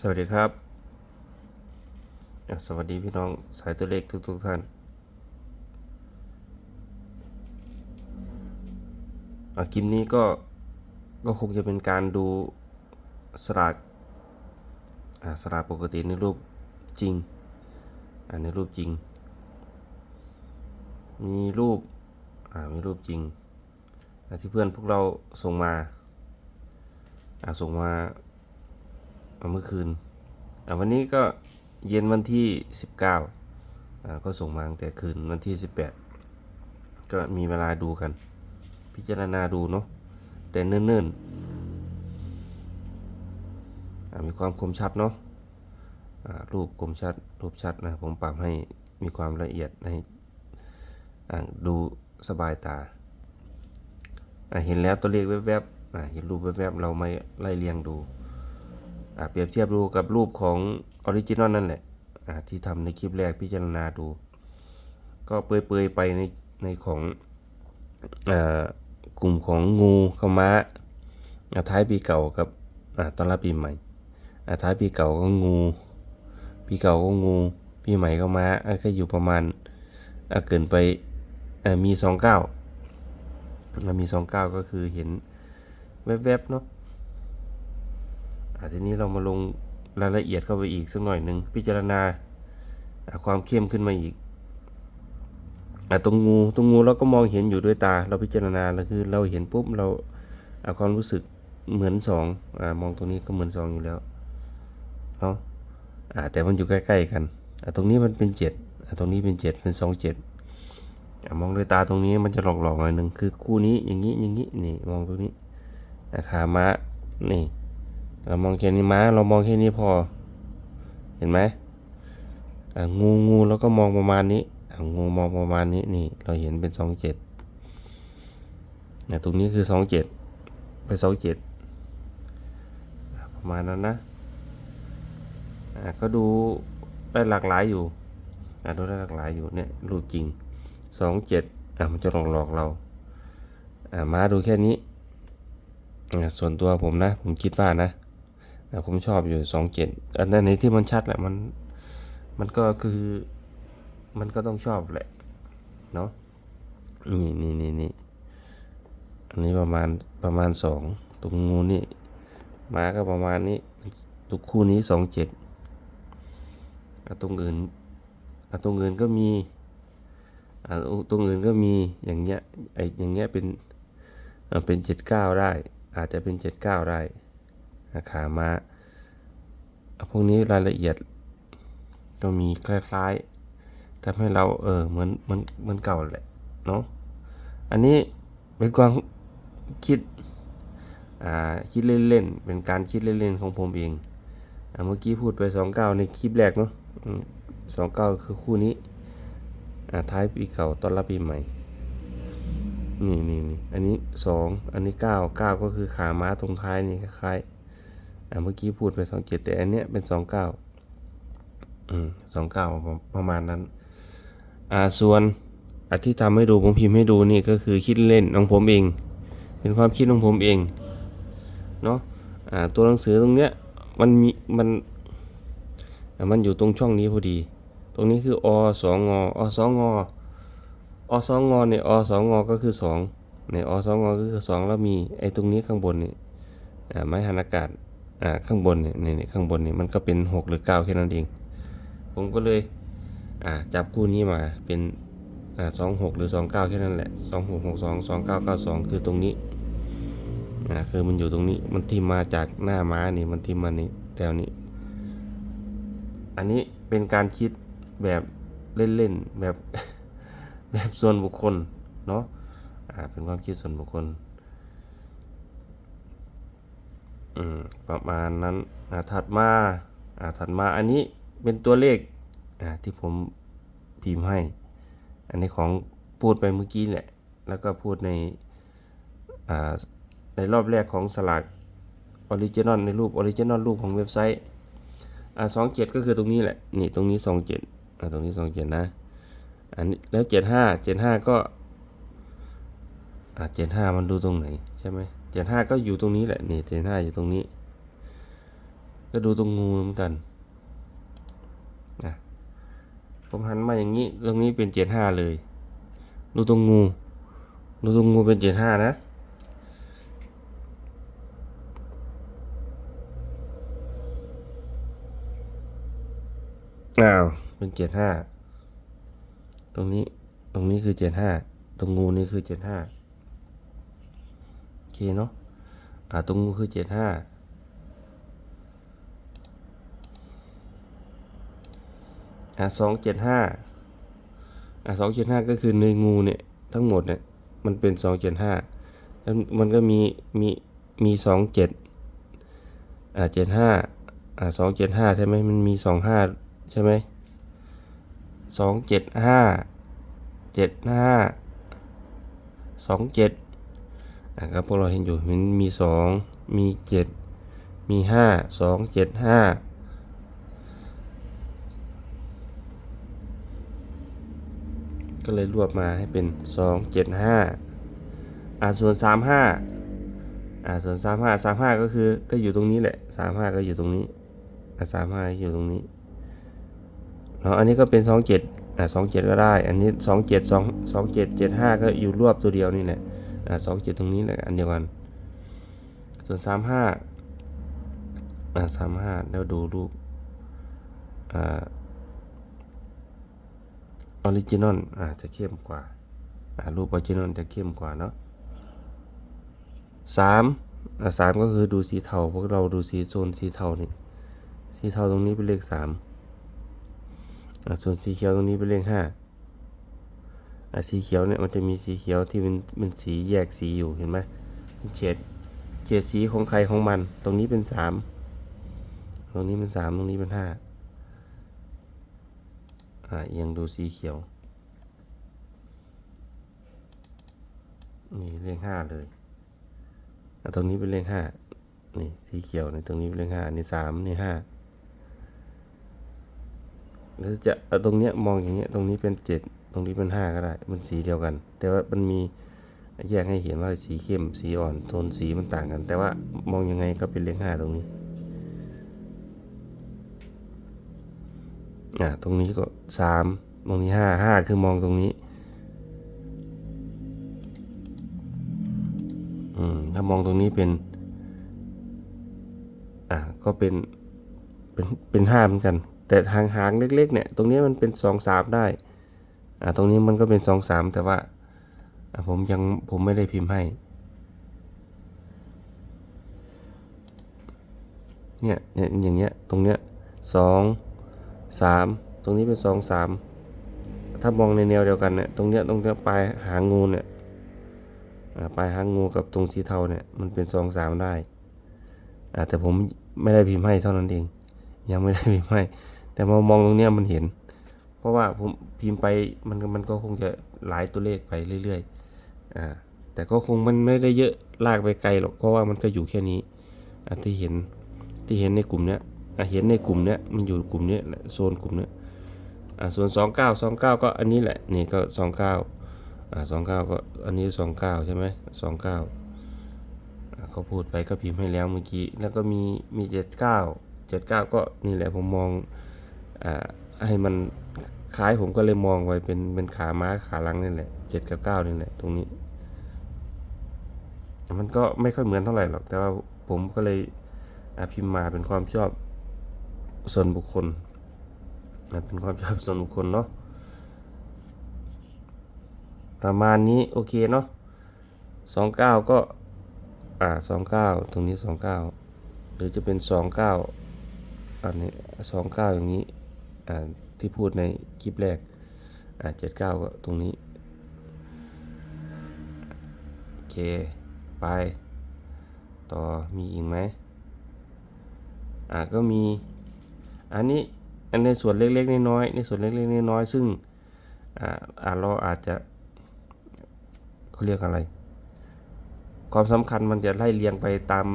สวัสดีครับ สวัสดีพี่น้องสายตัวเลขทุกๆท่านคลิปนี้ก็ก็คงจะเป็นการดูสลากสลากปกติในรูปจริงในรูปจริง มีรูปมีรูปจริงที่เพื่อนพวกเราส่งมาส่งมา เมื่อคืนอะวันนี้ก็เย็นวันที่ 19อ่าก็ส่งมาตั้งแต่คืนวันที่ 18 ก็มีเวลาดูกัน พิจารณาดูเนาะแต่เนิ่นๆมีความคมชัดเนาะรูปคมชัดรูปชัดนะผมปรับให้มีความละเอียดให้ดูสบายตา เห็นแล้วตัวเลขแวบๆเห็นรูปแวบๆเราไม่ไล่เรียงดู เปรียบเทียบดูกับรูปของออริจินอลนั่นแหละอ่าที่ทำในคลิปแรกพิจารณาดู ก็เปรยๆไปในในของอากลุ่มของงูขาม้าอ่าท้ายปีเก่ากับอ่าตอนรับปีใหม่ท้ายปีเก่าก็งู ปีเก่าก็งู ปีใหม่ก็ม้าอ่าก็อยู่ประมาณอ่าเกินไปมีสองเก้ามีสองเก้าก็คือเห็นแวบๆเนาะ ทีนี้เรามาลงรายละเอียดเข้าไปอีกสักหน่อยหนึ่งพิจารณาความเข้มขึ้นมาอีกอตรงงูตรงงูเราก็มองเห็นอยู่ด้วยตา เราพิจารณาแล้วคือเราเห็นปุ๊บเราอ่าความรู้สึกเหมือนสองอ่ามองตรงนี้ก็เหมือนสองอยู่แล้วเนาะอ่าแต่มันอยู่ใกล้ๆกันอ่าตรงนี้มันเป็นเจ็ดอ่าตรงนี้เป็นเจ็ดเป็นสองเจ็ดอ่ามองด้วยตาตรงนี้มันจะหลอกๆหน่อยหนึ่งคือคู่นี้อย่างนี้อย่างนี้นี่มองตรงนี้อ่าขาม้านี่ เรามองแค่นี้ม้าเรามองแค่นี้พอ เห็นไหมอ่างูงูแล้วก็มองประมาณนี้อ่างูมองประมาณนี้นี่ เราเห็นเป็นสองเจ็ดเนี่ยตรงนี้คือสองเจ็ดไปสองเจ็ดประมาณนั้นนะอ่าก็ดูได้หลากหลายอยู่อ่าดูได้หลากหลายอยู่เนี่ยรูปจริงสองเจ็ดอ่ามันจะหลอกหลอกเราอ่ามาดูแค่นี้อ่าส่วนตัวผมนะ ผมคิดว่านะ ผมชอบอยู่สองเจ็ดอันนั้นในที่มันชัดแหละมันมันก็คือมันก็ต้องชอบแหละ เนาะนี่นี่นี่นี่อันนี้ประมาณประมาณสองตรงงูนี่หมาก็ประมาณนี้ตุกคู่นี้สองเจ็ดตรงอื่นอะตรงอื่นก็มีอะตรงอื่นก็มีอย่างเงี้ยไออย่างเงี้ยเป็นเป็นเจ็ดเก้าได้ อาจจะเป็นเจ็ดเก้าได้ ขามาพวกนี้รายละเอียดก็มีคล้ายๆทำให้เราเออเหมือนเหมือนเหมือนเก่าแหละเนาะอันนี้เป็นความคิดอ่าคิดเล่นๆเป็นการคิดเล่นๆของผมเองอเมื่อกี้พูดไปสองเก้าในคลิปแรกเนาะสองเก้าคือคู่นี้อ่าท้ายปีเก่าต้อนรับปีใหม่นี่นี่นี่อันนี้สองอันนี้เก้าเก้าก็คือขาม้าตรงท้ายนี่คล้ายๆ เมื่อกี้พูดไปสองเจ็ดแต่อันเนี้ยเป็นสองเก้าอืมสองเก้าประมาณนั้น อ่าส่วนอที่ทำให้ดูผมพิมพ์ให้ดูนี่ก็คือคิดเล่นของผมเอง เป็นความคิดของผมเองเนาะอ่าตัวหนังสือตรงเนี้ยมันมีมันอ่ามันอยู่ตรงช่องนี้พอดี ตรงนี้คืออสองงอสองงออสองงอเนี่ยอสองงอก็คือสองเนี่ยอสองงก็คือสองแล้วมีไอ้ตรงนี้ข้างบนนี่อ่าไม้หันอากาศ อ่าข้างบนเนี่ยนี่ข้างบนเนี่ยมันก็เป็นหกหรือเก้าแค่นั้นเอง ผมก็เลยอ่าจับคู่นี้มาเป็นอ่าสองหกหรือสองเก้าแค่นั้นแหละสองหกหกสองสองเก้าเก้าสองคือตรงนี้อ่าคือมันอยู่ตรงนี้มันทิมมาจากหน้าม้านี่มันทิมมานี่แถวนี้ อันนี้เป็นการคิดแบบเล่นๆแบบแบบส่วนบุคคลเนาะอ่าเป็นความคิดส่วนบุคคล อืมประมาณนั้นอ่าถัดมาอ่าถัดมาอันนี้เป็นตัวเลขอ่าที่ผมพิมพ์ให้ อันนี้ของพูดไปเมื่อกี้แหละ แล้วก็พูดในอ่าในรอบแรกของสลากออริจินอลในรูปออริจินอลรูปของเว็บไซต์อ่าสองเจ็ดก็คือตรงนี้แหละ นี่ตรงนี้สองเจ็ดอ่าตรงนี้สองเจ็ดนะ อันนี้แล้วเจ็ดห้าเจ็ดห้าก็อ่าเจ็ดห้ามันดูตรงไหนใช่ไหม เจ็ดห้าก็อยู่ตรงนี้แหละนี่เจ็ดห้าอยู่ตรงนี้ ก็ดูตรงงูเหมือนกันนะผมหันมาอย่างนี้ตรงนี้เป็นเจ็ดห้าเลย ดูตรงงู ดูตรงงูเป็นเจ็ดห้านะอ้าวเป็นเจ็ดห้าตรงนี้ตรงนี้คือเจ็ดห้าตรงงูนี่คือเจ็ดห้า เคเนาะอ่าตรงงูคือเจ็ดห้าอ่าสองเจ็ดห้าอ่าสองเจ็ดห้าก็คือในงูเนี่ยทั้งหมดเนี่ยมันเป็นสองเจ็ดห้าแล้วมันก็มีมีมีสองเจ็ดอ่าเจ็ดห้าอ่าสองเจ็ดห้าใช่ไหมมันมีสองห้าใช่ไหมสองเจ็ดห้าเจ็ดห้าสองเจ็ด อะครับพวกเราเห็นอยู่มันมีสองมีเจ็ดมีห้าสองเจ็ดห้าก็เลยรวบมาให้เป็นสองเจ็ดห้าอ่าส่วนสามห้าอ่าส่วนสามห้าสามห้าก็คือก็อยู่ตรงนี้แหละสามห้าก็อยู่ตรงนี้อ่าสามห้าอยู่ตรงนี้เนาะอันนี้ก็เป็นสองเจ็ดอ่าสองเจ็ดก็ได้ อันนี้สองเจ็ดสองสองเจ็ดเจ็ดห้าก็อยู่รวบตัวเดียวนี่แหละ สองเจ็ดตรงนี้แหละอันเดียวกัน ส่วนสามห้าสามห้าแล้วดูรูปออริจินอลอาจะเข้มกว่า รูปออริจินอลจะเข้มกว่าเนาะสามสามก็คือดูสีเทาพวกเราดูสีโซนสีเทานี่สีเทาตรงนี้เป็นเลขสามส่วนสีเขียวตรงนี้เป็นเลขห้า สีเขียวเนี่ยมันจะมีสีเขียวที่เป็นเป็นสีแยกสีอยู่เห็นไหมเป็นเฉดเฉดสีของใครของมัน ตรงนี้เป็นสามตรงนี้เป็นสามตรงนี้เป็นห้าอ่าเอียงดูสีเขียวนี่เลขห้าเลยอ่าตรงนี้เป็นเลขห้านี่สีเขียวในตรงนี้เป็นเลขห้านนี้สามนี่ห้าหรือจะเอาตรงเนี้ยมองอย่างเงี้ยตรงนี้เป็นเจ็ด ตรงนี้เป็นห้าก็ได้ มันสีเดียวกัน แต่ว่ามันมีแยกให้เห็นว่าสีเข้ม สีอ่อน โทนสีมันต่างกัน แต่ว่ามองยังไงก็เป็นเลขห้าตรงนี้ อ่า ตรงนี้ก็สามตรงนี้ห้าห้าคือมองตรงนี้ อืม ถ้ามองตรงนี้เป็น อ่า ก็เป็น เป็น เป็นห้าเหมือนกัน แต่ทางหางเล็ก ๆ เนี่ย ตรงนี้มันเป็นสองสามได้ อ่าตรงนี้มันก็เป็นสองสามแต่ว่าผมยังผมไม่ได้พิมพ์ให้ เนี่ยเนี่ยอย่างเงี้ยตรงเนี้ยสองสามตรงนี้เป็นสองสามถ้ามองในแนวเดียวกันเนี่ยตรงเนี้ยตรงเนี้ยปลายหางงูเนี่ยอ่าปลายหางงูกับตรงสีเทาเนี่ยมันเป็นสองสามได้อ่าแต่ผมไม่ได้พิมพ์ให้เท่านั้นเอง ยังไม่ได้พิมพ์ให้ แต่มองมองตรงเนี้ยมันเห็น เพราะว่าผมพิมพ์ไปมันมันก็คงจะหลายตัวเลขไปเรื่อยๆอ่าแต่ก็คงมันไม่ได้เยอะลากไปไกลหรอกเพราะว่ามันก็อยู่แค่นี้อะที่เห็นที่เห็นในกลุ่มเนี้ยอะเห็นในกลุ่มเนี้ยมันอยู่กลุ่มเนี้ยโซนกลุ่มเนี้ยอ่าส่วนสองเก้าสองเก้าก็อันนี้แหละนี่ก็สองเก้าอ่าสองเก้าก็อันนี้สองเก้าใช่ไหมสองเก้าเขาพูดไปก็พิมพ์ให้แล้วเมื่อกี้แล้วก็มีมีเจ็ดเก้าเจ็ดเก้าก็นี่แหละผมมองอ่า ให้มันคล้ายผมก็เลยมองไว้เป็นเป็นขาม้าขาลังนี่แหละเจ็ดกับเก้านี่แหละ ตรงนี้ มันก็ไม่ค่อยเหมือนเท่าไหร่หรอก แต่ว่าผมก็เลยอพิมพ์มาเป็นความชอบส่วนบุคคลเป็นความชอบส่วนบุคคลเนาะประมาณนี้โอเคเนาะสองเก้าก็อ่าสองเก้าตรงนี้สองเก้าหรือจะเป็นสองเก้าอันนี้สองเก้าอย่างนี้ ที่พูดในคลิปแรกเจ็ดเก้าก็ตรงนี้ โอเค ไป ต่อมีอีกไหมอ่าก็มี อันนี้ อันในส่วนเล็กๆน้อยๆในส่วนเล็กๆน้อยๆซึ่งอ่าเราอาจจะเขาเรียกอะไร ความสำคัญมันจะไล่เรียงไปตาม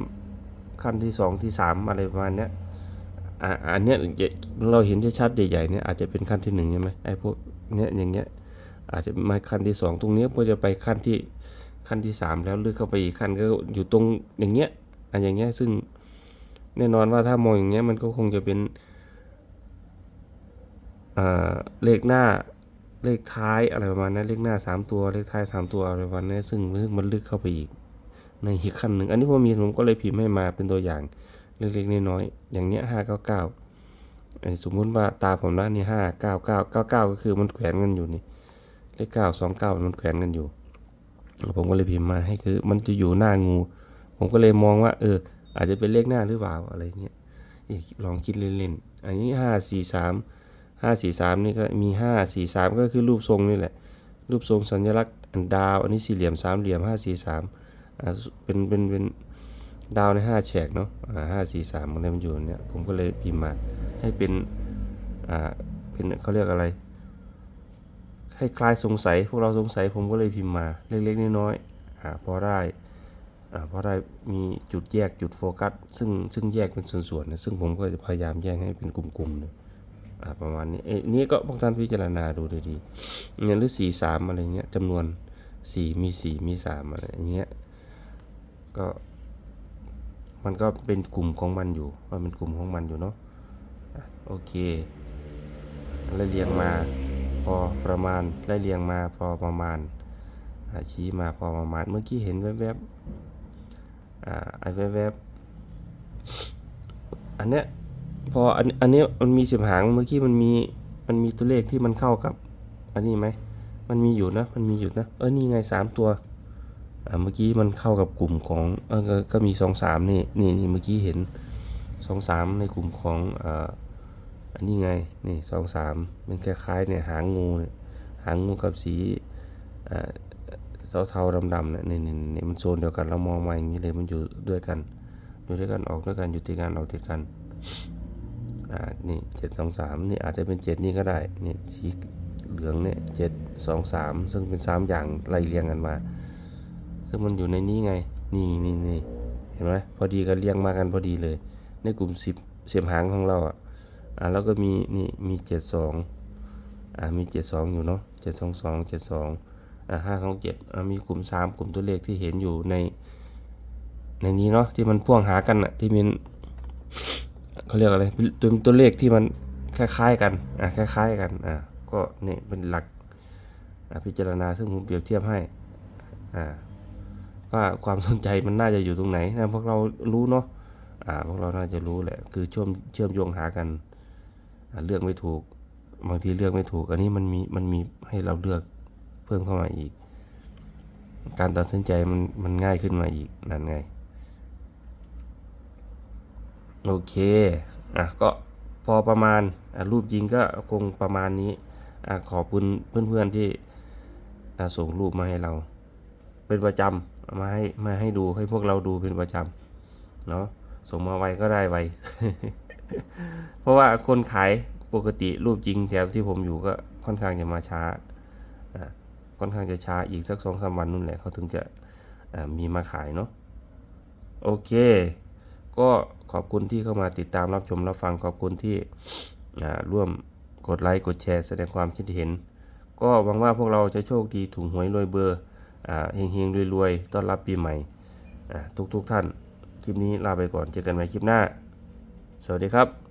ขั้นที่สองที่สามอะไรประมาณเนี้ย อ่าอันเนี้ยเราเห็นชัดๆใหญ่ๆเนี่ยอาจจะเป็นขั้นที่หนึ่งใช่ไหมไอ้พวกเนี้ยอย่างเงี้ยอาจจะมาขั้นที่สองตรงเนี้ยพอจะไปขั้นที่ขั้นที่สามแล้วเลือกเข้าไปอีกขั้นก็อยู่ตรงอย่างเงี้ยอันอย่างเงี้ยซึ่งแน่นอนว่าถ้ามองอย่างเงี้ยมันก็คงจะเป็นอ่าเลขหน้าเลขท้ายอะไรประมาณนั้นเลขหน้าสามตัวเลขท้ายสามตัวอะไรประมาณนั้นซึ่งซึ่งมันลึกเข้าไปอีกในอีกขั้นหนึ่งอันนี้ผมมีผมก็เลยพิมพ์ให้มาเป็นตัวอย่าง เล็กๆน้อยๆอย่างเนี้ยห้าเก้าเก้าสมมุติว่าตาผมละนี่ห้าเก้าเก้าเก้าเก้าก็คือมันแขวนกันอยู่นี่เลขเก้าสองเก้ามันแขวนกันอยู่ ผมก็เลยพิมพ์มาให้คือ มันจะอยู่หน้างู ผมก็เลยมองว่า เออ อาจจะเป็นเลขหน้าหรือเปล่าอะไรเงี้ยลองคิดเล่นๆอันนี้ห้าสี่สามห้าสี่สามนี่ก็มีห้าสี่สามก็คือรูปทรงนี่แหละ รูปทรงสัญลักษณ์อันดาว อันนี้สี่เหลี่ยมสามเหลี่ยมห้าสี่สามเป็นเป็นเป็น ดาวในห้าแฉกเนาะห้าสี่สามอะไรมันอยู่เนี่ยผมก็เลยพิมพ์มาให้เป็นอ่าเป็นเขาเรียกอะไร ให้คลายสงสัยพวกเราสงสัยผมก็เลยพิมพ์มาเล็กๆน้อยๆอ่าพอได้อ่าพอได้มีจุดแยกจุดโฟกัส ซึ่งซึ่งแยกเป็นส่วนๆนะซึ่งผมก็จะพยายามแยกให้เป็นกลุ่มๆนะอ่าประมาณนี้เอ้นี่ก็พวกท่านพิจารณาดูดีๆเนี่ยหรือสี่สามอะไรเงี้ยจำนวนสี่มีสี่มีสามอะไรอย่างเงี้ยก็ มันก็เป็นกลุ่มของมันอยู่ก็เป็นกลุ่มของมันอยู่เนาะโอเคไล่เรียงมาพอประมาณไล่เรียงมาพอประมาณชี้มาพอประมาณเมื่อกี้เห็นแวบๆอ่าไอ้แวบๆอันเนี้ยพออันอันนี้มันมีสิบหางเมื่อกี้มันมีมันมีตัวเลขที่มันเข้ากับ อันนี้ไหมมันมีอยู่นะมันมีอยู่นะเออนี่ไงสามตัว เมื่อกี้มันเข้ากับกลุ่มของเออก็ก็มีสองสามนี่นี่นี่เมื่อกี้เห็นสองสามในกลุ่มของอ่าอันนี้ไงนี่สองสามมันคล้ายๆเนี่ยหางงูเนี่ยหางงูกับสีเอ่อเทาๆดำๆเนี่ยนี่นี่นี่มันโซนเดียวกันเรามองมาอย่างนี้เลยมันอยู่ด้วยกัน อยู่ด้วยกันออกด้วยกันอยู่ติดกันออกติดกันอ่านี่เจ็ดสองสามนี่อาจจะเป็นเจ็ดนี่ก็ได้นี่สีเหลืองเนี่ยเจ็ดสองสามซึ่งเป็นสามอย่างไล่เรียงกันมา ซึ่งมันอยู่ในนี้ไง นี่นี่นี่เห็นไหมพอดีกันเรียงมากันพอดีเลย ในกลุ่มสิบเสียมหางของเราอะอ่าแล้วก็มีนี่มีเจ็ดสองอ่ามีเจ็ดสองอยู่เนาะเจ็ดสองสองเจ็ดสองอ่าห้าสองเจ็ดอ่ามีกลุ่มสามกลุ่มตัวเลขที่เห็นอยู่ใน ในนี้เนาะที่มันพ่วงหากันอะที่มันเขาเรียกอะไรตัวตัวเลขที่มันคล้ายๆกันอ่าคล้ายๆกันอ่าก็เนี่ยเป็นหลักอ่าพิจารณาซึ่งผมเปรียบเทียบให้อ่า ว่าความสนใจมันน่าจะอยู่ตรงไหนนะพวกเรารู้เนาะอ่าพวกเราน่าจะรู้แหละคือเชื่อมเชื่อมโยงหากันเลือกไม่ถูก บางทีเลือกไม่ถูก อันนี้มันมีมันมีให้เราเลือกเพิ่มเข้ามาอีก การตัดสินใจมันมันง่ายขึ้นมาอีกนั่นไงโอเคอะก็พอประมาณรูปจริงก็คงประมาณนี้อะขอบคุณเพื่อนๆที่ส่งรูปมาให้เรา เป็นประจำ มาให้มาให้ดูให้พวกเราดูเป็นประจำเนาะส่งมาไวก็ได้ไว เพราะว่าคนขายปกติรูปจริงแถวที่ผมอยู่ก็ค่อนข้างจะมาช้าอ่าค่อนข้างจะช้าอีกสักสองสามวันนู่นแหละเขาถึงจะมีมาขายเนาะโอเค ก็ขอบคุณที่เข้ามาติดตามรับชมรับฟังขอบคุณที่อ่าร่วมกดไลค์กดแชร์แสดงความคิดเห็น ก็หวังว่าพวกเราจะโชคดีถูกหวยรวยเบอร์ เฮงๆรวยๆ ต้อนรับปีใหม่ทุกๆท่าน คลิปนี้ลาไปก่อน เจอกันใหม่คลิปหน้า สวัสดีครับ